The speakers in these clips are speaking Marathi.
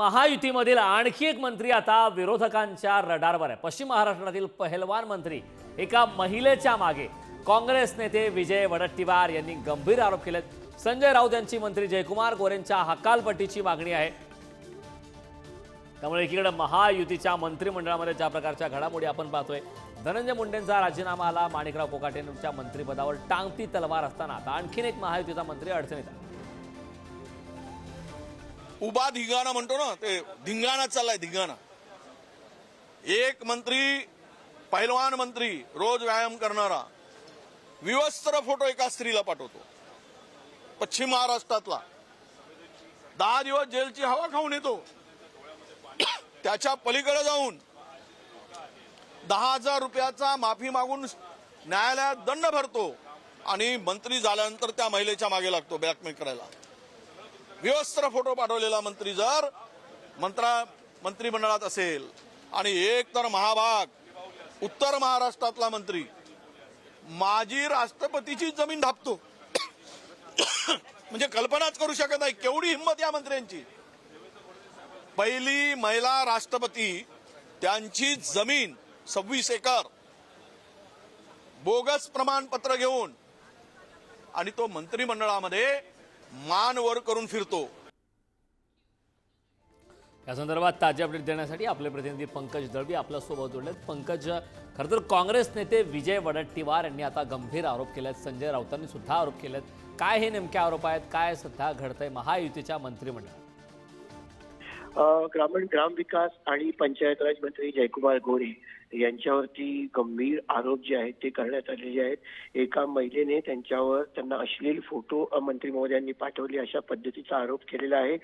महायुतीमधील आणखी एक मंत्री आता विरोधकांच्या रडारवर आहे. पश्चिम महाराष्ट्रातील पहलवान मंत्री एका महिलेच्या मागे काँग्रेस नेते विजय वडट्टीवार यांनी गंभीर आरोप केलेत. संजय राऊत यांची मंत्री जयकुमार गोरेंच्या हकालपट्टीची मागणी आहे. त्यामुळे एकीकडे महायुतीच्या मंत्रिमंडळामध्ये ज्या प्रकारच्या घडामोडी आपण पाहतोय धनंजय मुंडेंचा राजीनामा आला माणिकराव कोकाटेंच्या मंत्रिपदावर टांगती तलवार असताना आता आणखीन एक महायुतीचा मंत्री अडचणीत आला उभा धिंगाणा म्हणतो ना ते धिंगाणा चाललाय धिंगाणा. एक मंत्री पहिलवान मंत्री रोज व्यायाम करणारा विवस्त्र फोटो एका स्त्रीला पाठवतो. पश्चिम महाराष्ट्रातला. दहा दिवस जेलची हवा खाऊन येतो. त्याच्या पलीकडे जाऊन दहा हजार रुपयाचा माफी मागून न्यायालयात दंड भरतो आणि मंत्री झाल्यानंतर त्या महिलेच्या मागे लागतो ब्लॅकमेल करायला. विवस्त्र फोटो पाठवलेला मंत्री जर मंत्रा मंत्रिमंडळात असेल आणि एक तर महाभाग उत्तर महाराष्ट्रातला मंत्री माजी राष्ट्रपतीची जमीन धापतो. म्हणजे कल्पनाच करू शकत नाही केवढी हिंमत या मंत्र्यांची. पहिली महिला राष्ट्रपती त्यांची जमीन सव्वीस एकर बोगस प्रमाणपत्र घेऊन आणि तो मंत्रिमंडळामध्ये मान वर करून फिरतो. या संदर्भात ताजे अपडेट देण्यासाठी आपले प्रतिनिधी पंकज दळवी आपल्यासोबत जोडलेत. पंकज खरं तर काँग्रेस नेते विजय वडट्टीवार यांनी आता गंभीर आरोप केलेत. संजय राऊतांनी सुद्धा आरोप केलेत. काय हे नेमके आरोप आहेत? काय सध्या घडतंय? महायुतीच्या मंत्रिमंडळात. ग्रामीण ग्रामविकास आणि पंचायत राज मंत्री जयकुमार गोरे यांच्यावरती गंभीर आरोप जे आहेत ते करण्यात आलेले आहेत. एका महिलेने त्यांच्यावर त्यांना अश्लील फोटो मंत्री महोदयांनी पाठवले अशा पद्धतीचा आरोप केलेला आहे.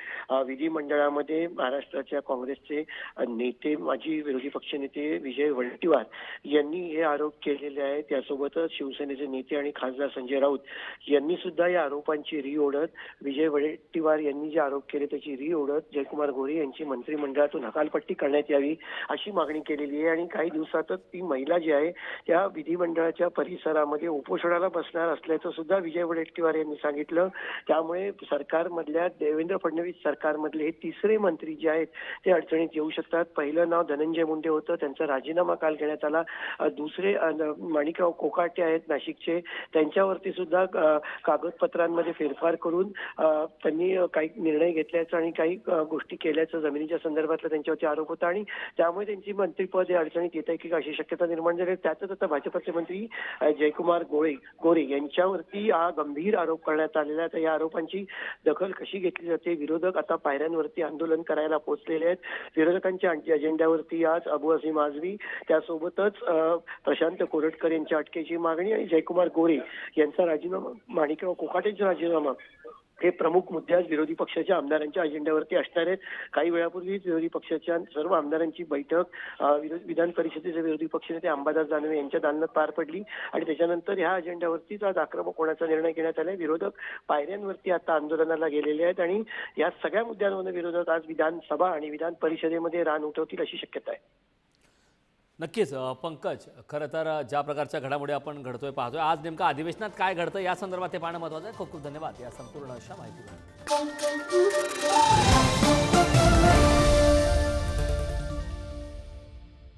विधिमंडळामध्ये महाराष्ट्राच्या काँग्रेसचे नेते माजी विरोधी पक्षनेते विजय वडेट्टीवार यांनी हे आरोप केलेले आहेत. त्यासोबतच शिवसेनेचे नेते आणि खासदार संजय राऊत यांनी सुद्धा या आरोपांची री ओढत विजय वडेट्टीवार यांनी जे आरोप केले त्याची री ओढत जयकुमार गोरे यांची मंत्रिमंडळातून हकालपट्टी करण्यात यावी अशी मागणी केलेली आहे. आणि काही दिवसातच ती महिला जी आहे त्या विधिमंडळाच्या परिसरामध्ये उपोषणाला बसणार असल्याचं सुद्धा विजय वडेट्टीवार यांनी सांगितलं. त्यामुळे सरकारमधल्या देवेंद्र फडणवीस सरकारमधले हे तिसरे मंत्री जे आहेत ते अडचणीत येऊ शकतात. पहिलं नाव धनंजय मुंडे होतं त्यांचा राजीनामा काल घेण्यात आला. दुसरे माणिकराव कोकाटे आहेत नाशिकचे त्यांच्यावरती सुद्धा कागदपत्रांमध्ये फेरफार करून त्यांनी काही निर्णय घेतल्याचं आणि काही गोष्टी केल्या केल्याचं जमिनीच्या संदर्भातला त्यांच्यावरती आरोप होता आणि त्यामुळे त्यांची मंत्रीपद या अडचणीत येत आहे की अशी शक्यता निर्माण झाली त्यातच आता भाजपचे मंत्री जयकुमार गोळे गोरे यांच्यावरती हा गंभीर आरोप करण्यात आलेला आहे. तर या आरोपांची दखल कशी घेतली जाते? विरोधक आता पायऱ्यांवरती आंदोलन करायला पोहोचलेले आहेत. विरोधकांच्या अजेंड्यावरती आज अबू असीम आझमी त्यासोबतच प्रशांत कोरटकर यांच्या अटकेची मागणी आणि जयकुमार गोरे यांचा राजीनामा माणिकराव कोकाटेचा राजीनामा हे प्रमुख मुद्दे आज विरोधी पक्षाच्या आमदारांच्या अजेंड्यावरती असणार आहेत. काही वेळापूर्वीच विरोधी पक्षाच्या सर्व आमदारांची बैठक विधान परिषदेचे विरोधी पक्षनेते अंबादास दानवे यांच्या दालनात पार पडली. आणि त्याच्यानंतर ह्या अजेंड्यावरतीच आज आक्रमक होण्याचा निर्णय घेण्यात आलाय? विरोधक पायऱ्यांवरती आता आंदोलनाला गेलेले आहेत आणि या सगळ्या मुद्द्यांमध्ये विरोधक आज विधानसभा आणि विधान परिषदेमध्ये रान उठवतील अशी शक्यता आहे. नक्कीच पंकज खरं तर ज्या प्रकारच्या घडामोडी आपण घडतोय पाहतोय आज नेमकं अधिवेशनात काय घडतं या संदर्भात ते पाहणं महत्त्वाचं आहे. खूप खूप धन्यवाद या संपूर्ण अशा माहितीवर